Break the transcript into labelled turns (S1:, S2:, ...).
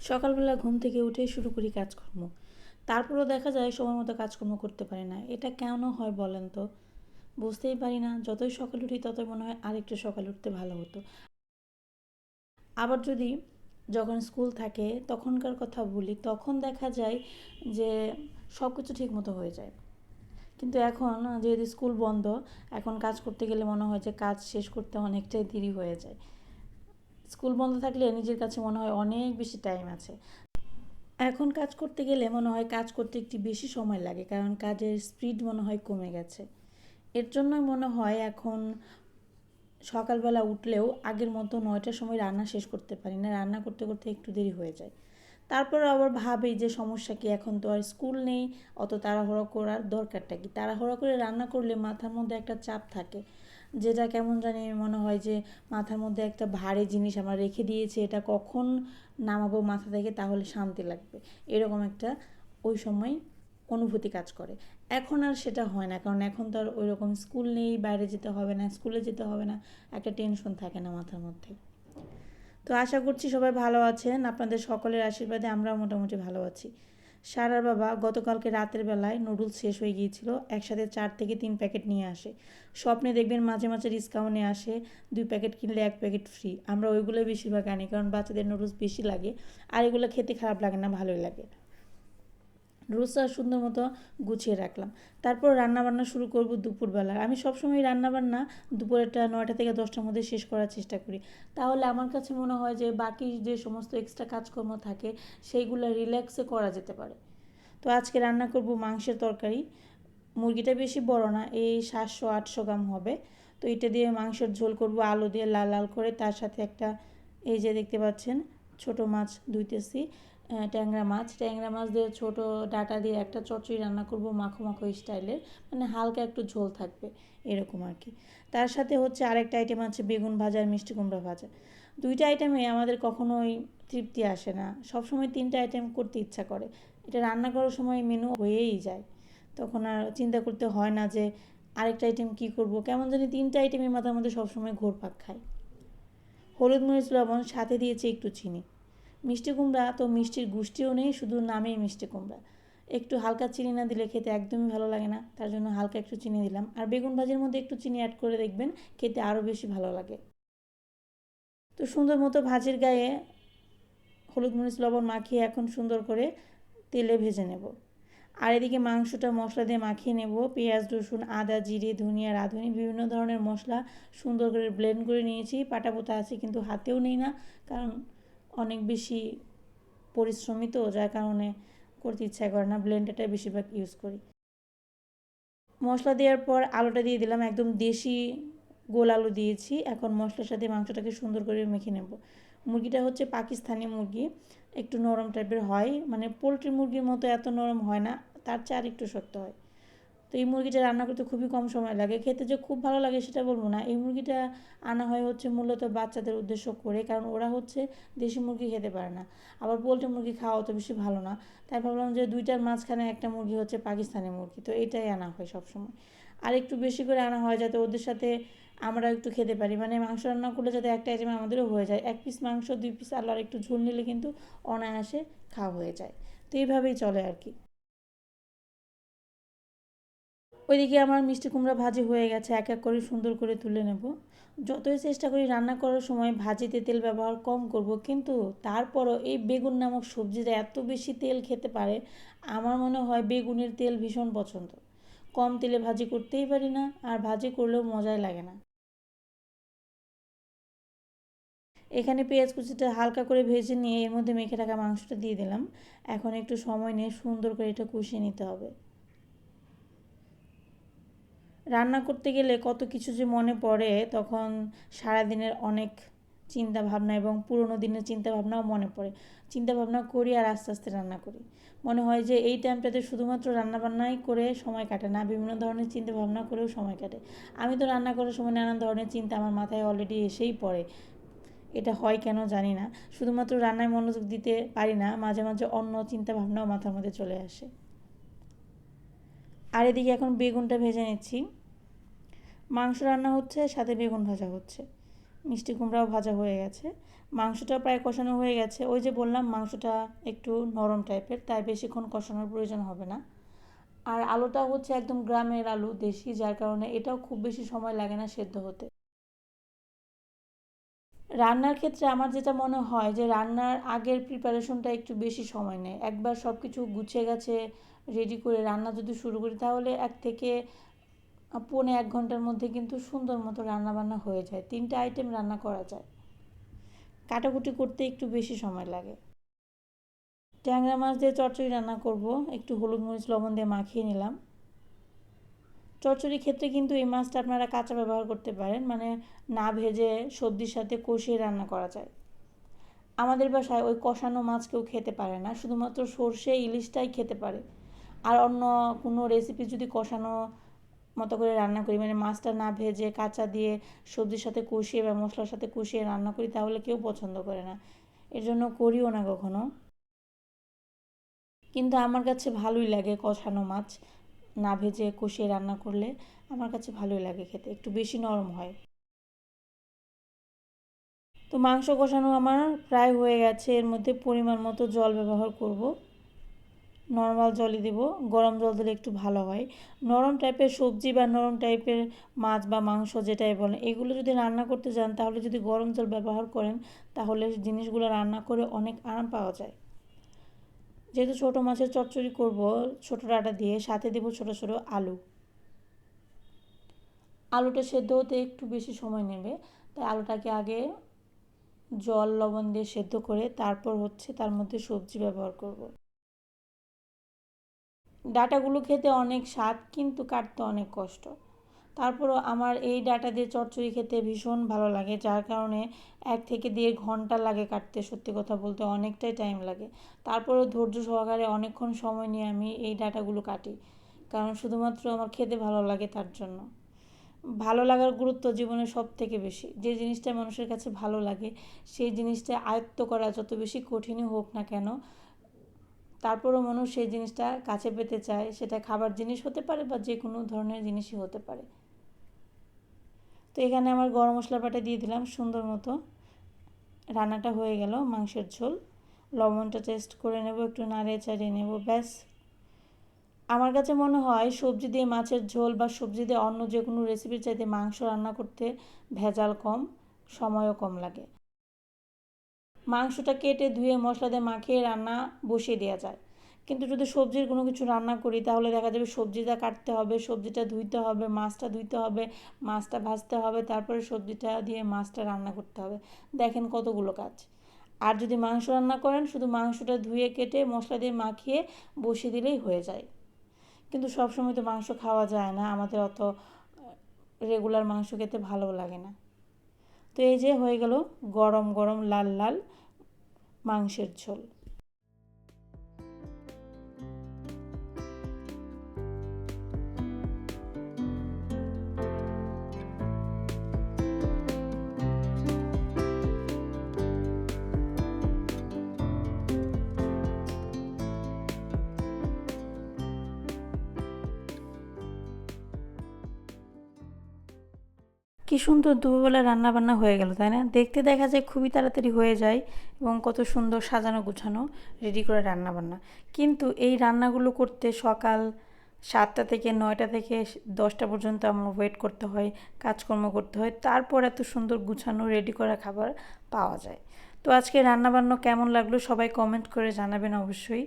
S1: সকালবেলা ঘুম থেকে উঠে শুরু করি কাজকর্ম। তারপরেও দেখা যায় সময় মতো কাজকর্ম করতে পারি না। এটা কেন হয় বলেন তো? বুঝতেই পারি না। যতই সকাল উঠি, ততই মনে হয় আরেকটু সকাল উঠতে ভালো হতো। আবার যদি যখন স্কুল থাকে, তখনকার কথা বলি, তখন দেখা যায় যে সব কিছু ঠিক মতো হয়ে যায়। কিন্তু এখন যেহেতু স্কুল বন্ধ, এখন কাজ করতে গেলে মনে হয় যে কাজ শেষ করতে অনেকটাই দেরি হয়ে যায়। স্কুল বন্ধ থাকলে নিজের কাছে মনে হয় অনেক বেশি টাইম আছে। এখন কাজ করতে গেলে মনে হয় কাজ করতে একটু বেশি সময় লাগে, কারণ কাজের স্পিড মনে হয় কমে গেছে। এর জন্যই মনে হয় এখন সকালবেলা উঠলেও আগের মতো নয়টার সময় রান্না শেষ করতে পারি না, রান্না করতে করতে একটু দেরি হয়ে যায়। তারপর আবার ভাবি যে সমস্যা কি, এখন তো আর স্কুল নেই, অত তাড়াহুড়ো করার দরকারটা কি? তাড়াহুড়ো করে রান্না করলে মাথার মধ্যে একটা চাপ থাকে। যেটা কেমন জানি মনে হয় যে মাথার মধ্যে একটা ভারী জিনিস আমরা রেখে দিয়েছি, এটা কখন নামাবো মাথা থেকে তাহলে শান্তি লাগবে। এরকম একটা ওই সময় অনুভূতি কাজ করে। এখন আর সেটা হয় না, কারণ এখন তো আর ওই রকম স্কুল নেই, বাইরে যেতে হবে না, স্কুলে যেতে হবে না, একটা টেনশন থাকে না মাথার মধ্যে। তো আশা করছি সবাই ভালো আছেন, আপনাদের সকলের আশীর্বাদে আমরাও মোটামুটি ভালো আছি। সারার বাবা গতকালকে রাতের বেলায় নুডলস শেষ হয়ে গিয়েছিল, একসাথে চার থেকে তিন প্যাকেট নিয়ে আসে। স্বপ্নে দেখবেন মাঝে মাঝে ডিসকাউন্টে আসে, দুই প্যাকেট কিনলে এক প্যাকেট ফ্রি। আমরা ওইগুলোই বেশিরভাগ আনি, কারণ বাচ্চাদের নুডলস বেশি লাগে, আর এগুলো খেতে খারাপ লাগে না, ভালোই লাগে। রোজটা সুন্দর মতো গুছিয়ে রাখলাম। তারপর রান্নাবান্না শুরু করব দুপুরবেলা। আমি সবসময় রান্নাবান্না দুপুরেরটা নয়টা থেকে দশটার মধ্যে শেষ করার চেষ্টা করি। তাহলে আমার কাছে মনে হয় যে বাকি যে সমস্ত এক্সট্রা কাজকর্ম থাকে, সেইগুলো রিল্যাক্সে করা যেতে পারে। তো আজকে রান্না করব মাংসের তরকারি। মুরগিটা বেশি বড় না, এই সাতশো আটশো গ্রাম হবে। তো এটা দিয়ে মাংসের ঝোল করব, আলু দিয়ে লাল লাল করে। তার সাথে একটা এই যে দেখতে পাচ্ছেন, ছোট মাছ ধুইতেছি ট্যাংরা মাছ। ট্যাংরা মাছ দিয়ে ছোটো ডাটা দিয়ে একটা চচ্চড়ি রান্না করব মাখো মাখো স্টাইলের মানে হালকা একটু ঝোল থাকবে, এরকম আর কি। তার সাথে হচ্ছে আরেকটা আইটেম আছে, বেগুন ভাজা আর মিষ্টি কুমড়া ভাজা। দুইটা আইটেমে আমাদের কখনোই তৃপ্তি আসে না। সবসময় তিনটা আইটেম করতে ইচ্ছা করে। এটা রান্না করার সময় মেনু হয়েই যায়। তখন আর চিন্তা করতে হয় না যে আরেকটা আইটেম কী করব? কেমন জানি তিনটা আইটেমের মাথার মধ্যে সবসময় ঘোরপাক খায়। হলুদ মরিচ, লবণ, সাথে দিয়েছি একটু চিনি। মিষ্টি কুমড়া তো মিষ্টির গুষ্টিও নেই, শুধু নামেই মিষ্টি কুমড়া। একটু হালকা চিনি না দিলে খেতে একদমই ভালো লাগে না, তার জন্য হালকা একটু চিনি দিলাম। আর বেগুন ভাজির মধ্যে একটু চিনি অ্যাড করে দেখবেন, খেতে আরও বেশি ভালো লাগে। তো সুন্দর মতো ভাজির গায়ে হলুদ মরিচ, লবণ মাখিয়ে এখন সুন্দর করে তেলে ভেজে নেব। আর এদিকে মাংসটা মশলা দিয়ে মাখিয়ে নেব। পেঁয়াজ, রসুন, আদা, জিরে, ধনিয়া, রাঁধুনি, বিভিন্ন ধরনের মশলা সুন্দর করে ব্লেন্ড করে নিয়েছি। পাটা পোতা আছে কিন্তু হাতেও নেই না, কারণ অনেক বেশি পরিশ্রমী তো, যার কারণে করতে ইচ্ছা করে না। ব্লেন্ডারটাই বেশিরভাগ ইউজ করি। মশলা দেওয়ার পর আলুটা দিয়ে দিলাম, একদম দেশি গোল আলু দিয়েছি। এখন মশলার সাথে মাংসটাকে সুন্দর করে মেখে নেব। মুরগিটা হচ্ছে পাকিস্তানি মুরগি, একটু নরম টাইপের হয়। মানে পোলট্রি মুরগির মতো এত নরম হয় না, তার চেয়ে একটু শক্ত হয়। তো এই মুরগিটা রান্না করতে খুবই কম সময় লাগে। খেতে যে খুব ভালো লাগে সেটা বলব না। এই মুরগিটা আনা হয় হচ্ছে মূলত বাচ্চাদের উদ্দেশ্য করে, কারণ ওরা হচ্ছে দেশি মুরগি খেতে পারে না। আবার পোলট্রি মুরগি খাওয়া অত বেশি ভালো না। তাই ভাবলাম যে দুইটার মাঝখানে একটা মুরগি হচ্ছে পাকিস্তানি মুরগি, তো এটাই আনা হয় সবসময়। আর একটু বেশি করে আনা হয় যাতে ওদের সাথে আমরা একটু খেতে পারি। মানে মাংস রান্না করলে যাতে একটা আইটেম আমাদেরও হয়ে যায়। এক পিস মাংস, দুই পিস আলু আর একটু ঝোল নিলে কিন্তু অনায়াসে খাওয়া হয়ে যায়। তো এইভাবেই চলে আর কি। ওইদিকে আমার মিষ্টি কুমড়া ভাজি হয়ে গেছে, এক এক করে সুন্দর করে তুলে নেব। যতই চেষ্টা করি রান্না করার সময় ভাজিতে তেল ব্যবহার কম করব, কিন্তু তারপরও এই বেগুন নামক সবজিটা এত বেশি তেল খেতে পারে, আমার মনে হয় বেগুনের তেল ভীষণ পছন্দ। কম তেলে ভাজি করতেই পারি না, আর ভাজি করলেও মজাই লাগে না। এখানে পেঁয়াজ কুচিটা হালকা করে ভেজে নিয়ে এর মধ্যে মেখে রাখা মাংসটা দিয়ে দিলাম। এখন একটু সময় নিয়ে সুন্দর করে এটা কষিয়ে নিতে হবে। রান্না করতে গেলে কত কিছু যে মনে পড়ে, তখন সারাদিনের অনেক চিন্তা ভাবনা এবং পুরোনো দিনের চিন্তা ভাবনাও মনে পড়ে। চিন্তা ভাবনা করি আর আস্তে আস্তে রান্না করি। মনে হয় যে এই টাইমটাতে শুধুমাত্র রান্নাবান্নাই করে সময় কাটে না, বিভিন্ন ধরনের চিন্তা ভাবনা করেও সময় কাটে। আমি তো রান্না করার সময় নানান ধরনের চিন্তা আমার মাথায় অলরেডি এসেই পড়ে। এটা হয় কেন জানি না। শুধুমাত্র রান্নায় মনোযোগ দিতে পারি না, মাঝে মাঝে অন্য চিন্তা ভাবনাও মাথার মধ্যে চলে আসে। আর এদিকে এখন বেগুনটা ভেজে নিচ্ছি। মাংস রান্না হচ্ছে, সাথে বেগুন ভাজা হচ্ছে। মিষ্টি কুমড়াও ভাজা হয়ে গেছে। মাংসটা প্রায় কষানো হয়ে গেছে। ওই যে বললাম, মাংসটা একটু নরম টাইপের, তাই বেশিক্ষণ কষানোর প্রয়োজন হবে না। আর আলুটা হচ্ছে একদম গ্রামের আলু, দেশি, যার কারণে এটাও খুব বেশি সময় লাগে না সেদ্ধ হতে। রান্নার ক্ষেত্রে আমার যেটা মনে হয় যে, রান্নার আগের প্রিপারেশনটা একটু বেশি সময় নেয়। একবার সব কিছু গুছিয়ে গেছে রেডি করে রান্না যদি শুরু করি, তাহলে এক থেকে পৌনে এক ঘণ্টার মধ্যে কিন্তু সুন্দর মতো রান্না বান্না হয়ে যায়। তিনটা আইটেম রান্না করা যায়। কাটাকুটি করতে একটু বেশি সময় লাগে। ট্যাংরা মাছ দিয়ে চচ্চড়ি রান্না করব। একটু হলুদ মরিচ, লবণ দিয়ে মাখিয়ে নিলাম। চচ্চড়ির ক্ষেত্রে কিন্তু এই মাছটা আপনারা কাঁচা ব্যবহার করতে পারেন। মানে না ভেজে সবজির সাথে কষিয়ে রান্না করা যায়। আমাদের বাসায় ওই কষানো মাছ কেউ খেতে পারে না। শুধুমাত্র সর্ষে, ইলিশটাই খেতে পারে। আর অন্য কোনো রেসিপি যদি কষানো মতো করে রান্না করি। মানে মাছটা না ভেজে কাঁচা দিয়ে সবজির সাথে কষিয়ে বা মশলার সাথে কষিয়ে রান্না করি তাহলে কেউ পছন্দ করে না। এর জন্য করিও না কখনো। কিন্তু আমার কাছে ভালোই লাগে কষানো মাছ না ভেজে কষিয়ে রান্না করলে। আমার কাছে ভালোই লাগে খেতে, একটু বেশি নরম হয়। তো মাংস কষানো আমার প্রায় হয়ে গেছে। এর মধ্যে পরিমাণ মতো জল ব্যবহার করব। নর্মাল জলই দেব, গরম জল দিলে একটু ভালো হয়। নরম টাইপের সবজি বা নরম টাইপের মাছ বা মাংস যেটাই বলেন, এগুলো যদি রান্না করতে যান তাহলে যদি গরম জল ব্যবহার করেন, তাহলে জিনিসগুলো রান্না করে অনেক আরাম পাওয়া যায়। যেহেতু ছোটো মাছের চচ্চড়ি করব, ছোটো ডাটা দিয়ে, সাথে দেব ছোটো ছোটো আলু। আলুটা সেদ্ধ হতে একটু বেশি সময় নেবে, তাই আলুটাকে আগে জল, লবণ দিয়ে সেদ্ধ করে, তারপর হচ্ছে তার মধ্যে সবজি ব্যবহার করব। ডাটাগুলো খেতে অনেক স্বাদ, কিন্তু কাটতে অনেক কষ্ট। তারপরও আমার এই ডাটা দিয়ে চচ্চড়ি খেতে ভীষণ ভালো লাগে, যার কারণে এক থেকে দেড় ঘণ্টা লাগে কাটতে, সত্যি কথা বলতে অনেকটাই টাইম লাগে। তারপরও ধৈর্য সহকারে অনেকক্ষণ সময় নিয়ে আমি এই ডাটাগুলো কাটি, কারণ শুধুমাত্র আমার খেতে ভালো লাগে তার জন্য। ভালো লাগার গুরুত্ব জীবনে সব থেকে বেশি। যে জিনিসটা মানুষের কাছে ভালো লাগে, সেই জিনিসটা আয়ত্ত করা যত বেশি কঠিনই হোক না কেন তারপরও মানুষ সেই জিনিসটা কাছে পেতে চায়, সেটা খাবার জিনিস হতে পারে বা যে কোনো ধরনের জিনিসই হতে পারে। তো এখানে আমার গরম মশলা বাটা দিয়ে দিলাম, সুন্দর মতো। রান্নাটা হয়ে গেল মাংসের ঝোল। লবণটা টেস্ট করে নেব, একটু নাড়িয়ে চাড়িয়ে নেব, ব্যাস। আমার কাছে মনে হয় সবজি দিয়ে মাছের ঝোল বা সবজি দিয়ে অন্য যে কোনো রেসিপির চাইতে মাংস রান্না করতে ভেজাল কম, সময়ও কম লাগে। মাংসটা কেটে ধুয়ে মশলা দিয়ে মাখিয়ে রান্না বসিয়ে দেওয়া যায়। কিন্তু যদি সবজির কোনো কিছু রান্না করি, তাহলে দেখা যাবে সবজিটা কাটতে হবে, সবজিটা ধুইতে হবে, মাছটা ধুইতে হবে, মাছটা ভাজতে হবে, তারপরে সবজিটা দিয়ে মাছটা রান্না করতে হবে। দেখেন কতগুলো কাজ। আর যদি মাংস রান্না করেন, শুধু মাংসটা ধুয়ে কেটে মশলা দিয়ে মাখিয়ে বসিয়ে দিলেই হয়ে যায়। কিন্তু সবসময় তো মাংস খাওয়া যায় না, আমাদের অত রেগুলার মাংস খেতে ভালো লাগে না। তো এই যে হয়ে গেল গরম গরম লাল লাল মাংসের ঝোল। কি সুন্দর দুপুরবেলা রান্না বান্না হয়ে গেল, তাই না? দেখতে দেখা যায় খুবই তাড়াতাড়ি হয়ে যায় এবং কত সুন্দর সাজানো গুছানো রেডি করে রান্না বান্না কিন্তু এই রান্নাগুলো করতে সকাল সাতটা থেকে নয়টা থেকে দশটা পর্যন্ত আমার ওয়েট করতে হয়, কাজকর্ম করতে হয়, তারপর এত সুন্দর গুছানো রেডি করা খাবার পাওয়া যায়। তো আজকে রান্নাবান্না কেমন লাগল সবাই কমেন্ট করে জানাবেন অবশ্যই।